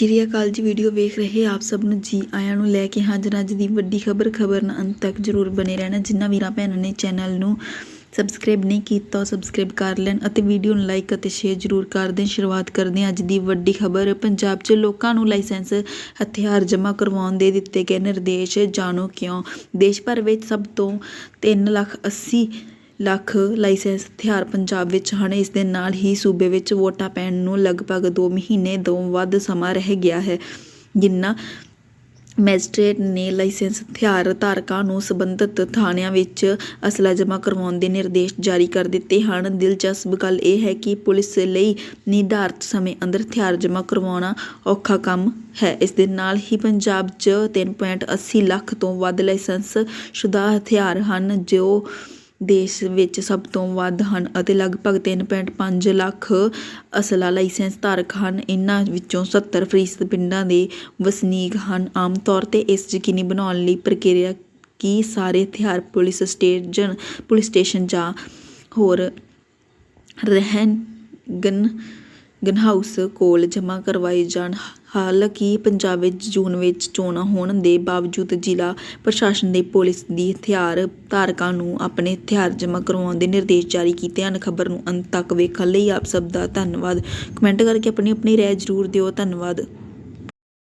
ਸ਼੍ਰੀ ਅਕਾਲ ਜੀ, ਵੀਡੀਓ ਵੇਖ ਰਹੇ ਆਪ ਸਭ ਨੂੰ ਜੀ ਆਇਆਂ ਨੂੰ ਲੈ ਕੇ ਹਾਜ਼ਰ ਅੱਜ ਦੀ ਵੱਡੀ ਖਬਰ ਖਬਰ ਨਾਲ ਅੰਤ ਤੱਕ ਜਰੂਰ ਬਨੇ ਰਹਿਣਾ। ਜਿਨ੍ਹਾਂ ਵੀਰਾਂ ਭੈਣਾਂ ਨੇ ਚੈਨਲ ਨੂੰ ਸਬਸਕ੍ਰਾਈਬ ਨਹੀਂ ਕੀਤਾ, ਉਹ ਸਬਸਕ੍ਰਾਈਬ ਕਰ ਲੈਣ ਅਤੇ ਵੀਡੀਓ ਨੂੰ ਲਾਈਕ ਅਤੇ ਸ਼ੇਅਰ ਜਰੂਰ ਕਰ ਦੇਣ। ਸ਼ੁਰੂਆਤ ਕਰਦੇ ਹਾਂ ਅੱਜ ਦੀ ਵੱਡੀ ਖਬਰ। ਪੰਜਾਬ 'ਚ ਲੋਕਾਂ ਨੂੰ ਲਾਇਸੈਂਸ ਹਥਿਆਰ ਜਮ੍ਹਾਂ ਕਰਵਾਉਣ ਦੇ ਦਿੱਤੇ ਗਏ ਨਿਰਦੇਸ਼। ਜਾਣੋ ਕਿਉਂ? ਦੇਸ਼ ਭਰ ਵਿੱਚ ਸਭ ਤੋਂ 3 ਲੱਖ 80 ਲੱਖ ਲਾਇਸੈਂਸ ਹਥਿਆਰ ਪੰਜਾਬ ਵਿੱਚ ਹਨ। ਇਸ ਦੇ ਨਾਲ ਹੀ ਸੂਬੇ ਵਿੱਚ ਵੋਟਾਂ ਪੈਣ ਨੂੰ ਲਗਭਗ 2 ਮਹੀਨੇ ਤੋਂ ਵੱਧ ਸਮਾਂ ਰਹਿ ਗਿਆ ਹੈ, ਜਿੰਨਾ ਮੈਜਿਸਟ੍ਰੇਟ ਨੇ ਲਾਇਸੈਂਸ ਹਥਿਆਰ ਧਾਰਕਾਂ ਨੂੰ ਸਬੰਧਤ ਥਾਣਿਆਂ ਵਿੱਚ ਅਸਲਾ ਜਮ੍ਹਾਂ ਕਰਵਾਉਣ ਦੇ ਨਿਰਦੇਸ਼ ਜਾਰੀ ਕਰ ਦਿੱਤੇ ਹਨ। ਦਿਲਚਸਪ ਗੱਲ ਇਹ ਹੈ ਕਿ ਪੁਲਿਸ ਲਈ ਨਿਰਧਾਰਤ ਸਮੇਂ ਅੰਦਰ ਹਥਿਆਰ ਜਮ੍ਹਾਂ ਕਰਵਾਉਣਾ ਔਖਾ ਕੰਮ ਹੈ। ਇਸ ਦੇ ਨਾਲ ਹੀ ਪੰਜਾਬ 'ਚ 3.80 ਲੱਖ ਤੋਂ ਵੱਧ ਲਾਇਸੈਂਸ ਸ਼ੁਦਾ ਹਥਿਆਰ ਹਨ, ਜੋ ਦੇਸ਼ ਵਿੱਚ ਸਭ ਤੋਂ ਵੱਧ ਹਨ ਅਤੇ ਲਗਭਗ 3.5 ਲੱਖ ਅਸਲਾ ਲਾਇਸੈਂਸ ਧਾਰਕ ਹਨ। ਇਹਨਾਂ ਵਿੱਚੋਂ 70% ਫੀਸਦ ਪਿੰਡਾਂ ਦੇ ਵਸਨੀਕ ਹਨ। ਆਮ ਤੌਰ ਤੇ ਇਸ ਯਕੀਨੀ ਬਣਾਉਣ ਲਈ ਪ੍ਰਕਿਰਿਆ ਕਿ? ਸਾਰੇ ਹਥਿਆਰ, ਪੁਲਿਸ ਸਟੇਸ਼ਨ ਪੁਲਿਸ ਸਟੇਸ਼ਨ ਜਾਂ ਹੋਰ ਰਹਿਣ ਗਨ ਗਨਹਾਊਸ ਕੋਲ ਜਮ੍ਹਾਂ ਕਰਵਾਏ ਜਾਣ। ਹਾਲਾਂਕਿ ਪੰਜਾਬ ਵਿੱਚ ਜੂਨ ਵਿੱਚ ਚੋਣਾਂ ਹੋਣ ਦੇ ਬਾਵਜੂਦ ਜ਼ਿਲ੍ਹਾ ਪ੍ਰਸ਼ਾਸਨ ਦੇ ਪੁਲਿਸ ਦੀ ਹਥਿਆਰ ਧਾਰਕਾਂ ਨੂੰ ਆਪਣੇ ਹਥਿਆਰ ਜਮ੍ਹਾਂ ਕਰਵਾਉਣ ਦੇ ਨਿਰਦੇਸ਼ ਜਾਰੀ ਕੀਤੇ ਹਨ। ਖਬਰ ਨੂੰ ਅੰਤ ਤੱਕ ਵੇਖਣ ਲਈ ਆਪ ਸਭ ਦਾ ਧੰਨਵਾਦ। ਕਮੈਂਟ ਕਰਕੇ ਆਪਣੀ ਆਪਣੀ ਰਾਏ ਜ਼ਰੂਰ ਦਿਓ। ਧੰਨਵਾਦ।